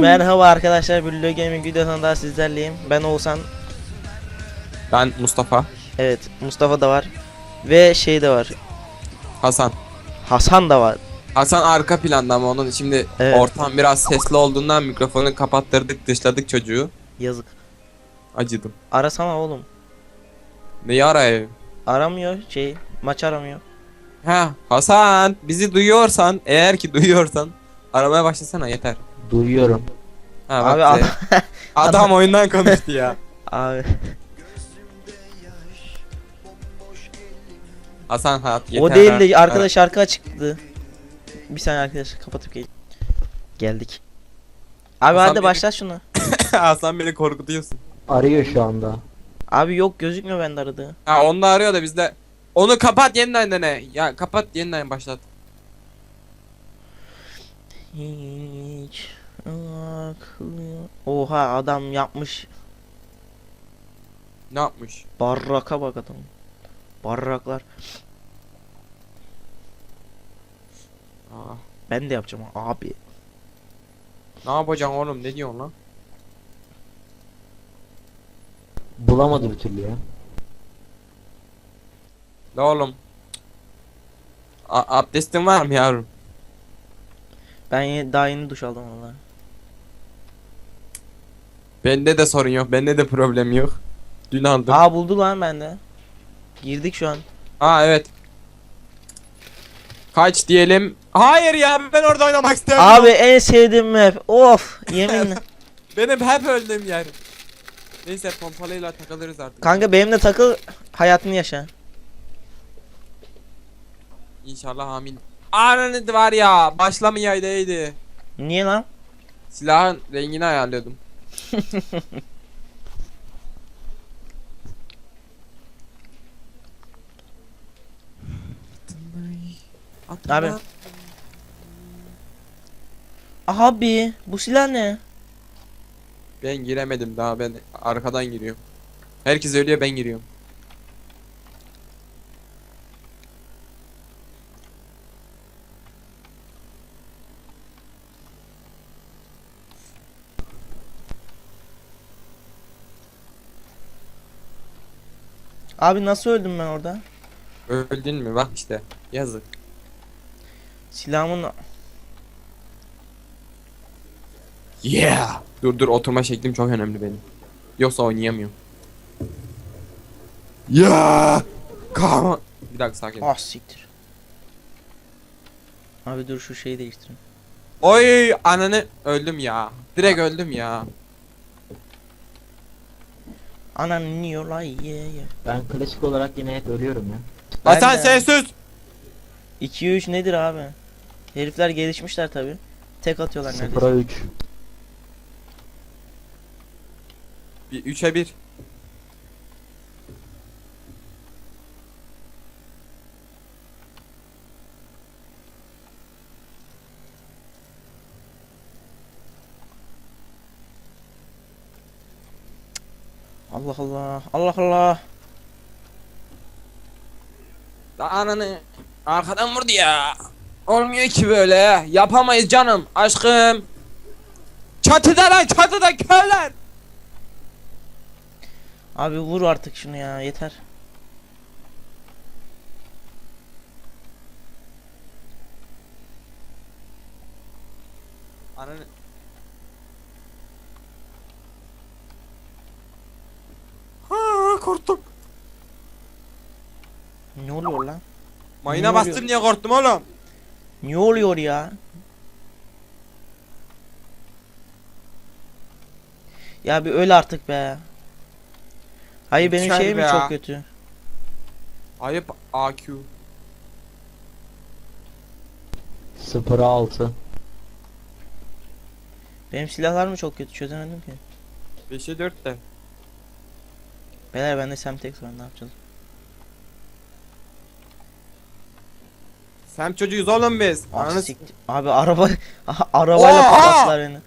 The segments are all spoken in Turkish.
Merhaba arkadaşlar, Blue Gaming videosundan daha sizlerleyim. Ben Oğuzhan. Ben Mustafa. Evet, Mustafa da var. Ve şey de var. Hasan. Hasan da var. Hasan arka planda ama onun şimdi Evet. ortam biraz sesli olduğundan mikrofonu kapattırdık dışladık çocuğu. Yazık. Acıdım. Arasana oğlum. Neyi arayayım? Aramıyor şey, maç aramıyor. Ha Hasan bizi duyuyorsan eğer ki duyuyorsan aramaya başlasana yeter. Duyuyorum. Ha, Abi bak adam, ze- adam oyundan konuştu ya. abi. Hasan hayat yeter. o değil ha. de arkadaş şarkı açıktı. Bir saniye arkadaş kapatıp gel. Geldik. Abi Hasan hadi beni- başla şunu. Hasan beni korkutuyorsun. Arıyor şu anda. Abi yok gözükmüyor bende aradığı. Ha onu da arıyor da bizde. Onu kapat yeniden dene. Ya kapat yeniden başlat. Hiç Oha adam yapmış. Ne yapmış? Barraka bak adam. Barraklar. Aa, Ben de yapacağım abi. ne yapacaksın oğlum ne diyorsun lan? Bulamadı bir türlü ya. Ne oğlum? A- abdestin var mı yavrum? Ben daha yeni duş aldım valla. Bende de sorun yok. Bende de problem yok. Dün aldım. Aa buldu lan bende. Girdik şu an. Aa evet. Kaç diyelim? Hayır ya ben orada oynamak istemiyorum. Abi en sevdiğim map. Of yeminle. Benim hep öldüğüm yer. Neyse pompalıyla takılırız artık. Kanka benimle takıl hayatını yaşa. İnşallah amin. Ananı var ya başlamayaydıydı. Niye lan? Silahın rengini ayarlıyordum. Abi. Abi bu silah ne? Ben giremedim daha ben arkadan giriyorum. Herkes ölüyor ben giriyorum. Abi nasıl öldüm ben orada? Öldün mü bak işte yazık. Silahımın Yeah. Dur dur oturma şeklim çok önemli benim. Yoksa oynayamıyorum. Yeah. Come Bir dakika sakin. ah siktir. Abi dur şu şeyi değiştireyim. Oy ananı öldüm ya. Direkt öldüm ya. Anan niye lan ye ye. Ben klasik olarak yine hep ölüyorum ya. Ben Hasan de- sen sus. 2 3 nedir abi? Herifler gelişmişler tabi. Tek atıyorlar neredeyse. 0'a 3. Bir 3'e 1. Allah Allah. Allah Allah. Ananı arkadan vurdu ya. Olmuyor ki böyle. Yapamayız canım. Aşkım. Çatıda lan çatıda körler. Abi vur artık şunu ya yeter. Ananı. Korktum. Ne oluyor lan? Mayına Ne oluyor? bastım diye korktum oğlum. Ne oluyor ya? Ya bir öl artık be. Hayır benim Lütfen şeyim mi çok kötü? Ayıp AQ. 0'a 6. Benim silahlar mı çok kötü çözemedim ki. 5'e 4 de. Beyler bende Semtex var ne yapacağız? Sem çocuğuyuz oğlum biz. Ah, Ananı s- siktir. Abi araba arabayla Oha! patlattılar beni.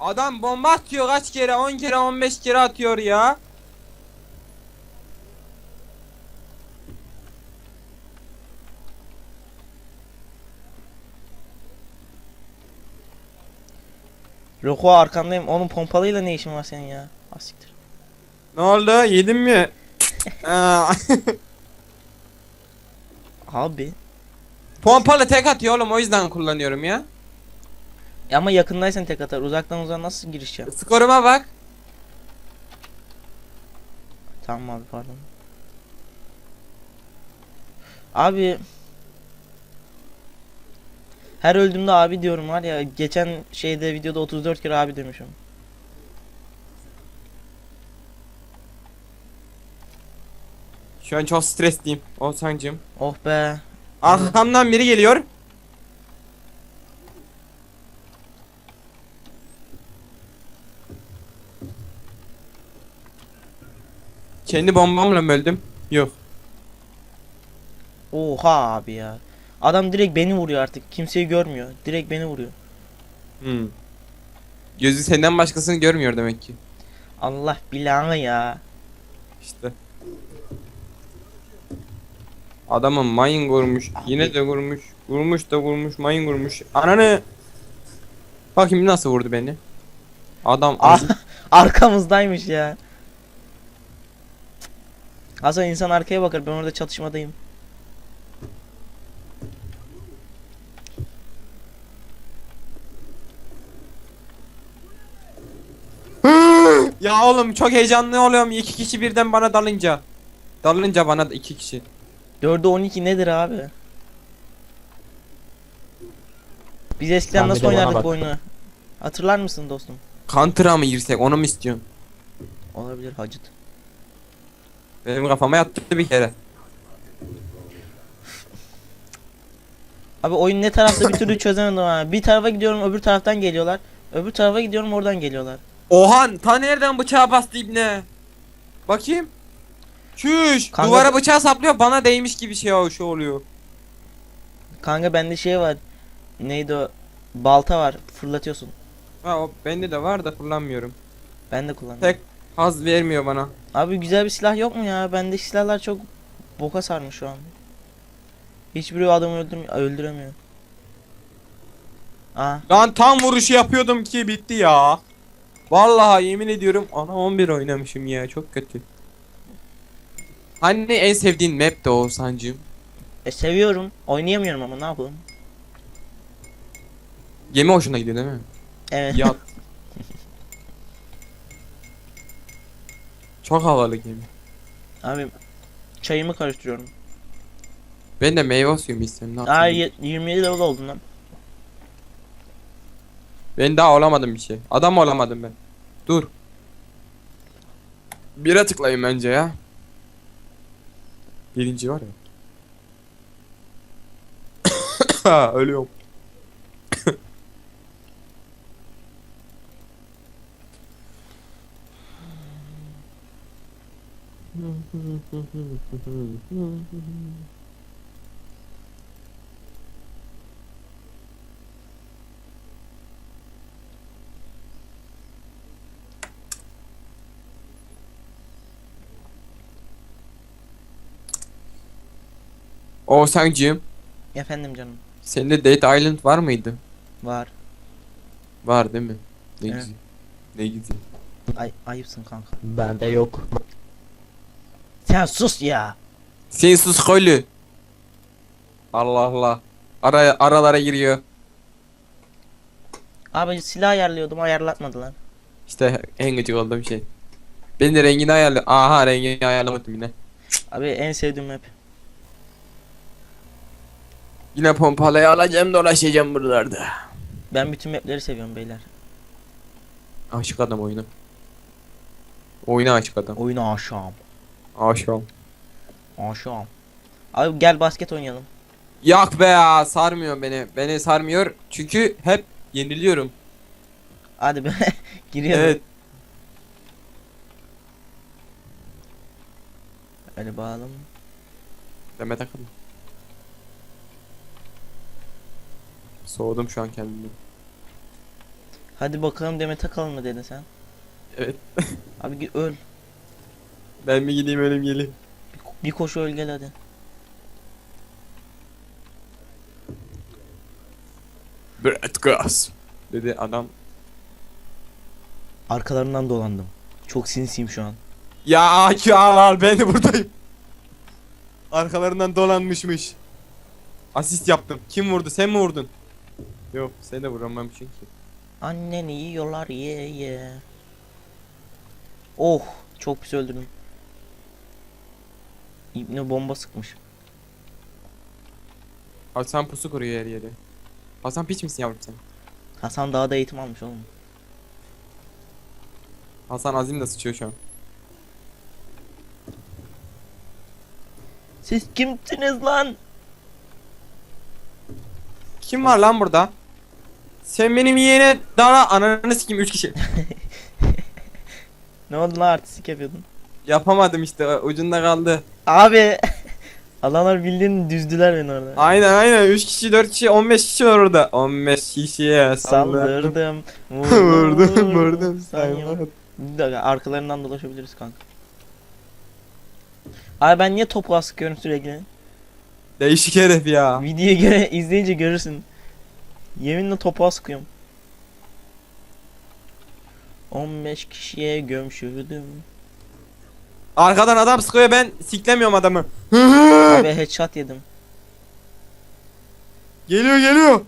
Adam bomba atıyor kaç kere 10 kere 15 kere atıyor ya. Roko arkandayım. Onun pompalıyla ne işin var senin ya? Asiktir. Ne oldu? Yedin mi? Abi. Pompalı tek atıyor oğlum o yüzden kullanıyorum ya. Ya ama yakındaysan tek atar. Uzaktan uzağa nasıl girişeceğim? Skoruma bak. Tamam abi pardon. Abi her öldüğümde abi diyorum var ya geçen şeyde videoda 34 kere abi demişim. Şu an çok stresliyim. Oğuzhan'cım. Oh be. Arkamdan biri geliyor. Kendi bombamla mı öldüm? Yok. Oha abi ya. Adam direkt beni vuruyor artık. Kimseyi görmüyor. Direkt beni vuruyor. Hmm. Gözü senden başkasını görmüyor demek ki. Allah bilanı ya. İşte. Adamın mayın vurmuş. Yine de vurmuş. Vurmuş da vurmuş. Mayın vurmuş. Ananı. Bakayım nasıl vurdu beni. Adam Ah, arkamızdaymış ya. Hasan insan arkaya bakar. Ben orada çatışmadayım. ya oğlum çok heyecanlı oluyorum iki kişi birden bana dalınca. Dalınca bana iki kişi. 4'e 12 nedir abi? Biz eskiden Sen bir nasıl de bana oynardık bak. bu oyunu? Hatırlar mısın dostum? Counter'a mı girsek onu mu istiyorsun? Olabilir hacıt. Benim kafama yattı bir kere. Abi oyun ne tarafta bir türlü çözemedim ha. Bir tarafa gidiyorum öbür taraftan geliyorlar. Öbür tarafa gidiyorum oradan geliyorlar. Oha ta nereden bıçağı bastı ibne? Bakayım. Çüş. Kanka- Duvara bıçağı saplıyor bana değmiş gibi şey o şu oluyor. Kanka bende şey var. Neydi o? Balta var. Fırlatıyorsun. Ha o bende de var da kullanmıyorum. Ben de kullanıyorum. Tek haz vermiyor bana. Abi güzel bir silah yok mu ya? Bende silahlar çok boka sarmış şu an. Hiçbiri adamı öldürmüyor, öldüremiyor. Aa, Lan tam vuruşu yapıyordum ki bitti ya. Vallahi yemin ediyorum ana 11 oynamışım ya çok kötü. Hani en sevdiğin map de Oğuzhan'cığım? e seviyorum. Oynayamıyorum ama ne yapalım? Gemi hoşuna gidiyor değil mi? Evet. Yat. çok havalı gemi. Abi çayımı karıştırıyorum. Ben de meyve suyu mu isteyeyim ne Aa yapayım? ye- 27 level oldum lan. Ben daha olamadım bir şey. Adam olamadım ben. Dur. Bire tıklayayım bence ya. Birinci var ya. Ha, Ölüyorum. Oğuzhan'cığım Efendim canım. sende Dead Island var mıydı? Var. Var değil mi? Ne Evet. güzel. Ne güzel. Ay ayıpsın kanka. Bende yok. Sen sus ya. Sen sus koylu. Allah Allah. Araya aralara giriyor. Abi silah ayarlıyordum ayarlatmadılar. İşte en gıcık olduğum şey. Ben de rengini ayarlı. Aha rengini ayarlamadım yine. Abi en sevdiğim map. Yine pompalıyı alacağım dolaşacağım buralarda. Ben bütün mapleri seviyorum beyler. Aşık adam oyunu. Oyuna aşık adam. Oyunu aşağım. Aşık. Aşağım. Abi gel basket oynayalım. Yak be ya sarmıyor beni. Beni sarmıyor çünkü hep yeniliyorum. Hadi be. Giriyorum. Evet. Hadi bakalım. Deme takılma. Soğudum şu an kendimi. Hadi bakalım deme takalım mı dedin sen? Evet. Abi öl. Ben mi gideyim ölüm geleyim. Bir, ko- bir koşu öl gel hadi. Brad Gus. Dedi adam. Arkalarından dolandım. Çok sinsiyim şu an. Ya ya ben de buradayım. Arkalarından dolanmışmış. Asist yaptım. Kim vurdu? Sen mi vurdun? Yok, sen de vuramam çünkü. Anneni yiyorlar ye ye. Oh çok pis öldürdüm. İbne bomba sıkmış. Hasan pusu kuruyor her yere. Hasan piç misin yavrum sen? Hasan daha da eğitim almış oğlum. Hasan Azim de sıçıyor şu an. Siz kimsiniz lan? Kim var lan burada? Sen benim yeğene dara ananı sikeyim 3 kişi. Ne oldu lan artistik yapıyordun? Yapamadım işte ucunda kaldı. Abi Adamlar bildiğin düzdüler beni orada. Aynen aynen 3 kişi 4 kişi 15 kişi var orada. 15 kişiye saldırdım. Vurdum vurdum saymadım. saymadım. Bir dakika arkalarından dolaşabiliriz kanka. Abi ben niye topu sıkıyorum sürekli? Değişik herif ya. Videoyu göre izleyince görürsün. Yeminle topu sıkıyorum. 15 kişiye gömşürdüm. Arkadan adam sıkıyor ben siklemiyorum adamı. Abi headshot yedim. geliyor geliyor.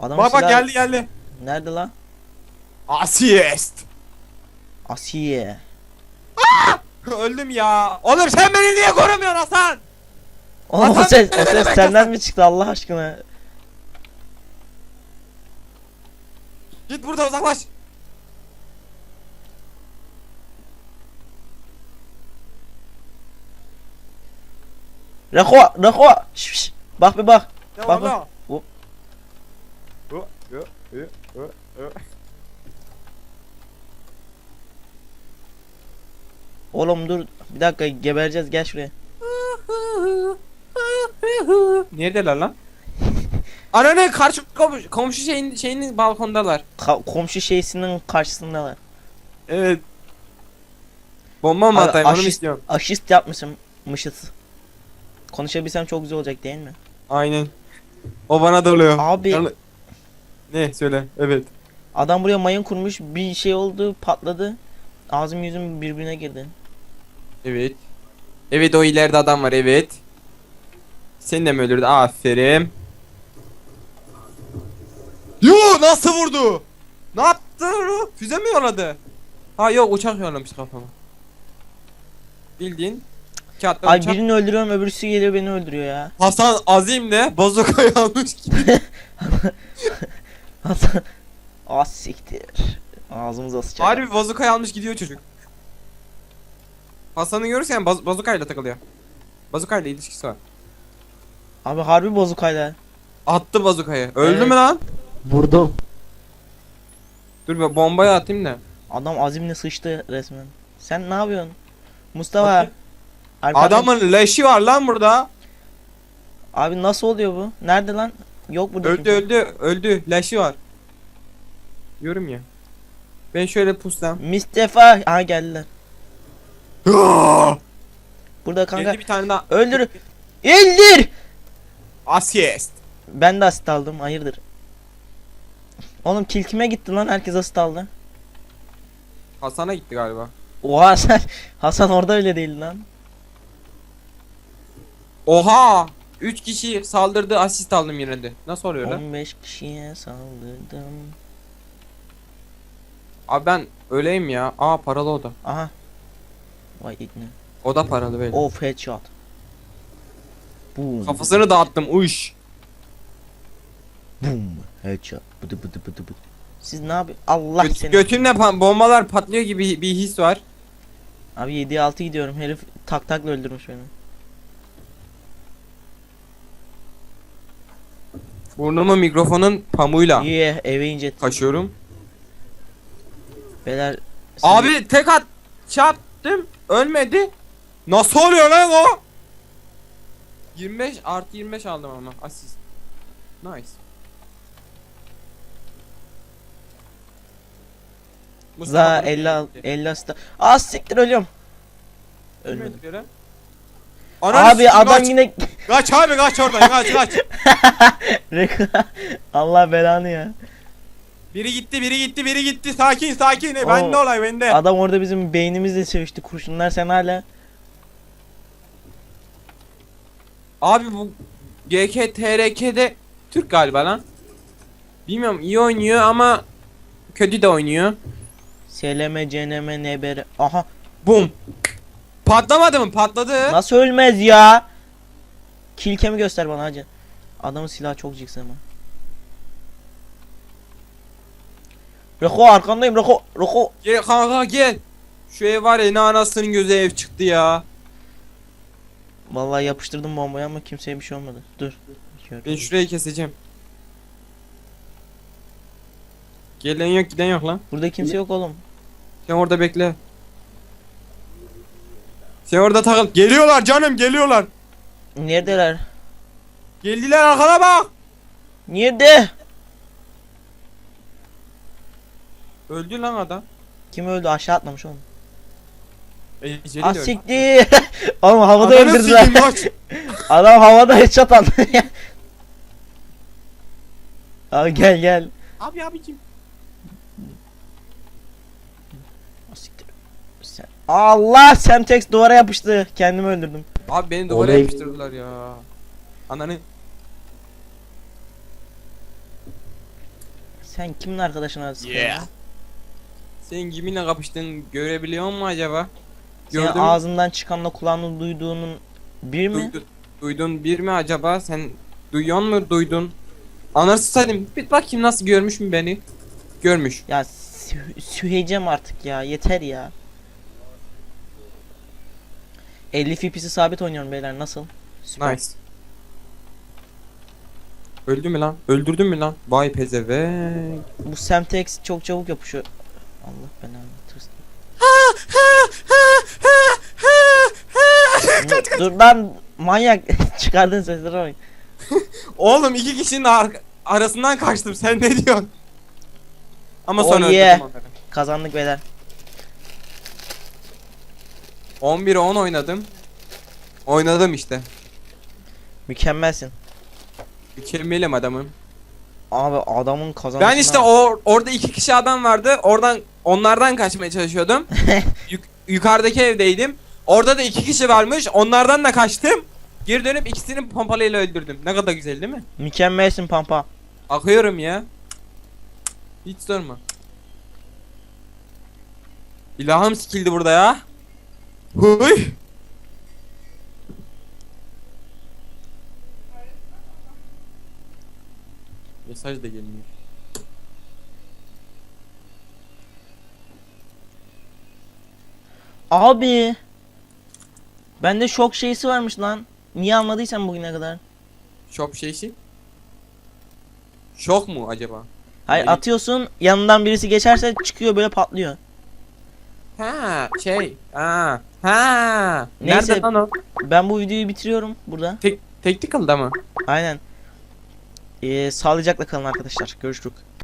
Adam Bak bak silah- geldi geldi. Nerede lan? Asist. Asiye. Öldüm ya. Oğlum sen beni niye korumuyorsun Hasan? Oğlum o ses, o ses senden mi çıktı Allah aşkına? Git burada uzaklaş. Reko, Reko. Şş, şş. Bak bir bak. Ne Bak, lan? Hop. Hı, hı, hı. Oğlum dur. Bir dakika gebereceğiz gel şuraya. Neredeler lan? Ananı karşı komşu, komşu şeyin şeyinin balkondalar. Ka- komşu şeysinin karşısındalar. Evet. Bomba mı Abi, atayım onu mu aşist- istiyorum? Aşist yapmışım. Mışıt. Konuşabilsem çok güzel olacak değil mi? Aynen. O bana doluyor. Abi- Yani- Ne söyle evet. Adam buraya mayın kurmuş. Bir şey oldu patladı. Ağzım yüzüm birbirine girdi. Evet. Evet o ileride adam var evet. Seni de mi öldürdü? Aferin. Yo nasıl vurdu? Ne yaptı o? Füze mi yolladı? Ha yok uçak yollamış kafama. Bildiğin kağıttan Ay uçak. birini öldürüyorum öbürsü geliyor beni öldürüyor ya. Hasan Azim de bazukayı almış gibi. Hasan. Az siktir. Ağzımıza sıçacak. Harbi bazukayı almış gidiyor çocuk. Hasan'ı görürsen baz bazukayla takılıyor. Bazukayla ilişkisi var. Abi harbi bozukayla. Attı bazukayı. Öldü Evet. mü lan? Vurdum. Dur ben bombayı atayım da. Adam azimle sıçtı resmen. Sen ne yapıyorsun? Mustafa. Arkadan- Adamın leşi var lan burada. Abi nasıl oluyor bu? Nerede lan? Yok burada. Öldü kimse. öldü öldü leşi var. Diyorum ya. Ben şöyle puslam. Mustafa. Aha geldiler. Burada kanka. Geldi bir tane daha. Öldür. İndir. Asist. Ben de asit aldım. Hayırdır? Oğlum kill kime gitti lan? Herkes asit aldı. Hasan'a gitti galiba. Oha Hasan. Hasan orada öyle değil lan. Oha! 3 kişi saldırdı asist aldım yine de. Nasıl oluyor lan? 15 kişiye saldırdım. Abi ben öyleyim ya. Aa paralı o da. Aha. Vay ikne. O da paralı böyle. Of headshot. Boom. Kafasını dağıttım uş. Boom. Headshot. Bıdı bıdı bıdı bıdı. Siz ne yapıyor? Allah Göt, seni. götünle pa- bombalar patlıyor gibi bir his var. Abi 7'ye 6 gidiyorum. Herif tak takla öldürmüş beni. Burnumu mikrofonun pamuğuyla Yeah eve incet. kaşıyorum. Beyler. siz- Abi tek at çarptım ölmedi. Nasıl oluyor lan o? 25 artı 25 aldım ama asist. Nice. Za 50 al- 50 asist. Aa siktir ölüyorum. Ölmedim. Ölmedim. Abi adam kaç, yine kaç abi kaç oradan kaç kaç. Allah belanı ya. Biri gitti, biri gitti, biri gitti. Sakin, sakin. E, bende Oo. olay, bende. Adam orada bizim beynimizle sevişti. Kurşunlar sen hala. Abi bu GKTRK'de Türk galiba lan. Bilmiyorum iyi oynuyor ama kötü de oynuyor. SLM, CNM, NBR. Aha. Bum. Patlamadı mı? Patladı. Nasıl ölmez ya? Kilkemi göster bana hacı. Adamın silahı çok cix ama. Roko arkandayım Roko. Roko. Gel kanka gel. Şu ev var ya ne anasının gözü ev çıktı ya. Vallahi yapıştırdım bombayı ama kimseye bir şey olmadı. Dur. Ben şurayı keseceğim. Gelen yok giden yok lan. Burada kimse yok oğlum. Sen orada bekle. Sen orada takıl. Geliyorlar canım geliyorlar. Neredeler? Geldiler arkana bak. Nerede? Öldü lan adam. Kim öldü? Aşağı atlamış oğlum. Eceli Ah de öldü. siktir. oğlum havada Ananı öldürdüler. sikeyim. Adam havada headshot aldı. Abi gel gel. Abi abicim. Ah. Sen... Allah Semtex duvara yapıştı. Kendimi öldürdüm. Abi beni duvara Oley. yapıştırdılar ya. Ananı. Sen kimin arkadaşına sıkıyorsun? Yeah. Sen kiminle kapıştın görebiliyor musun acaba? Senin Gördün mü? ağzından çıkanla kulağının duyduğunun bir mi? Duydun, duydun bir mi acaba? Sen duyuyor mu duydun? Anarsı saydım. Bir bakayım nasıl görmüş mü beni? Görmüş. Ya sü- süheyeceğim artık ya. Yeter ya. 50 FPS'i sabit oynuyorum beyler. Nasıl? Süper. Nice. Öldü mü lan? Öldürdün mü lan? Vay pezevenk. Bu Semtex çok çabuk yapışıyor. Allah belanı tırsın. Dur lan manyak çıkardın sesleri bak. Oğlum iki kişinin ar- arasından kaçtım. Sen ne diyorsun? Ama Oh sonra yeah. öldürdüm onları. Kazandık beyler. 11'e 10 oynadım. Oynadım işte. Mükemmelsin. Mükemmelim adamım. Abi adamın kazanmasına Ben işte o orada iki kişi adam vardı. Oradan onlardan kaçmaya çalışıyordum. Yuk- yukarıdaki evdeydim. Orada da iki kişi varmış. Onlardan da kaçtım. Geri dönüp ikisini pompalıyla öldürdüm. Ne kadar güzel değil mi? Mükemmelsin pampa. Akıyorum ya. Hiç sorma. İlahım sikildi burada ya. Huy. Mesaj da gelmiyor. Abi. Bende şok şeysi varmış lan. Niye anladıysan bugüne kadar. Şok şeysi. Şok mu acaba? Hayır Ne? atıyorsun yanından birisi geçerse çıkıyor böyle patlıyor. Ha şey. Ha. Ha. Neyse. Nerede lan o? Ben bu videoyu bitiriyorum burada. Tek Tactical'da mı? Aynen. Ee, sağlıcakla kalın arkadaşlar. Görüşürüz.